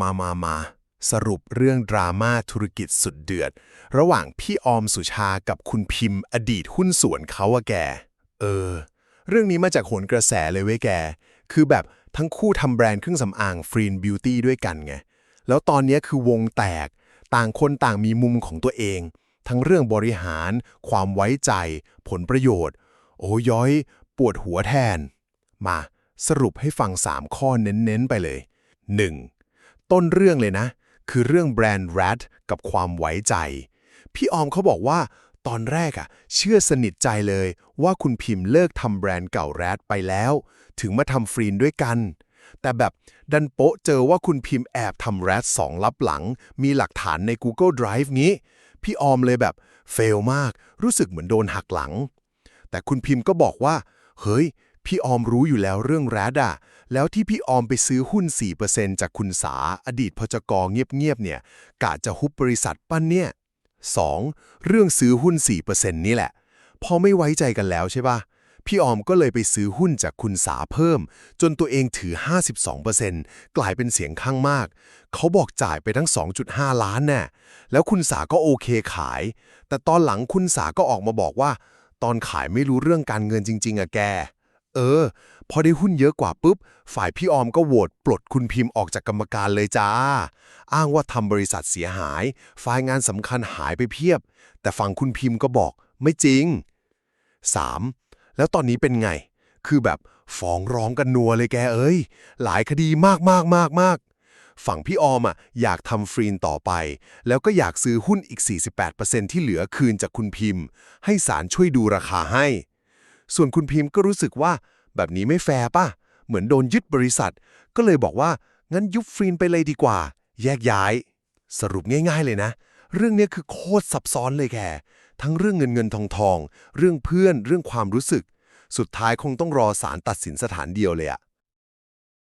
มามามา สรุปเรื่องดราม่าธุรกิจสุดเดือด ระหว่างพี่ออมสุชากับคุณพิมพ์ อดีตหุ้นส่วนเขาอะแก เออ เรื่องนี้มาจากโหนกระแสเลยเว้ยแก คือแบบทั้งคู่ทำแบรนด์เครื่องสำอางฟรีนบิวตี้ด้วยกันไง แล้วตอนนี้คือวงแตก ต่างคนต่างมีมุมของตัวเอง ทั้งเรื่องบริหาร ความไว้ใจ ผลประโยชน์ โอ้ย้อย ปวดหัวแทน มาสรุปให้ฟัง 3 ข้อเน้น ๆ ไปเลย 1. ต้นเรื่องเลยนะ คือเรื่องแบรนด์ Rat กับความไว้ใจ พี่ออมเขาบอกว่าตอนแรกอะเชื่อสนิทใจเลยว่าคุณพิมพ์เลิกทำแบรนด์เก่า Rat ไปแล้ว ถึงมาทำฟรีนด้วยกัน แต่แบบดันโป๊ะเจอว่าคุณพิมพ์แอบทำ Rat สองลับหลัง มีหลักฐานใน Google Drive งี้ พี่ออมเลยแบบเฟลมาก รู้สึกเหมือนโดนหักหลัง แต่คุณพิมพ์ก็บอกว่า เฮ้ย พี่ออมรู้อยู่แล้วเรื่องแรดอะแล้วที่พี่ออมไปซื้อหุ้น 4%จากคุณสา อดีตพจกรเงียบๆเนี่ยกะจะฮุบบริษัทปั้นเนี่ย 2. เรื่องซื้อหุ้น 4%นี่แหละ พอไม่ไว้ใจกันแล้วใช่ปะพี่ออมก็เลยไปซื้อหุ้นจากคุณสาเพิ่ม จนตัวเองถือ 52%กลายเป็นเสียงข้างมาก เขาบอกจ่ายไปทั้ง 2.5 ล้านแน่แล้วคุณสาก็โอเคขาย แต่ตอนหลังคุณสาก็ออกมาบอกว่า ตอนขายไม่รู้เรื่องการเงินจริง ๆอะแก เออ พอได้หุ้นเยอะกว่าปุ๊บ ฝ่ายพี่ออมก็โหวตปลดคุณพิมพ์ออกจากกรรมการเลยจ้า อ้างว่าทำบริษัทเสียหาย ไฟล์งานสำคัญหายไปเพียบ แต่ฝั่งคุณพิมพ์ก็บอกไม่จริง 3. แล้วตอนนี้เป็นไง คือแบบฟ้องร้องกันนัวเลยแกเอ้ย หลายคดีมากมากมากมากฝั่งพี่ออมอะอยากทำฟรีนต่อไป แล้วก็อยากซื้อหุ้นอีก 48%ที่เหลือคืนจากคุณพิมพ์ ให้ศาลช่วยดูราคาให้ ส่วนคุณพิมพ์ก็รู้สึกว่า แบบนี้ไม่แฟร์ป่ะ เหมือนโดนยึดบริษัท ก็เลยบอกว่า งั้นยุบฟรีนไปเลยดีกว่า แยกย้าย สรุปง่าย ๆ เลยนะ เรื่องนี้คือโคตรซับซ้อนเลยแกทั้งเรื่องเงินเงินทองทอง เรื่องเพื่อน เรื่องความรู้สึก สุดท้ายคงต้องรอศาลตัดสินสถานเดียวเลยอะ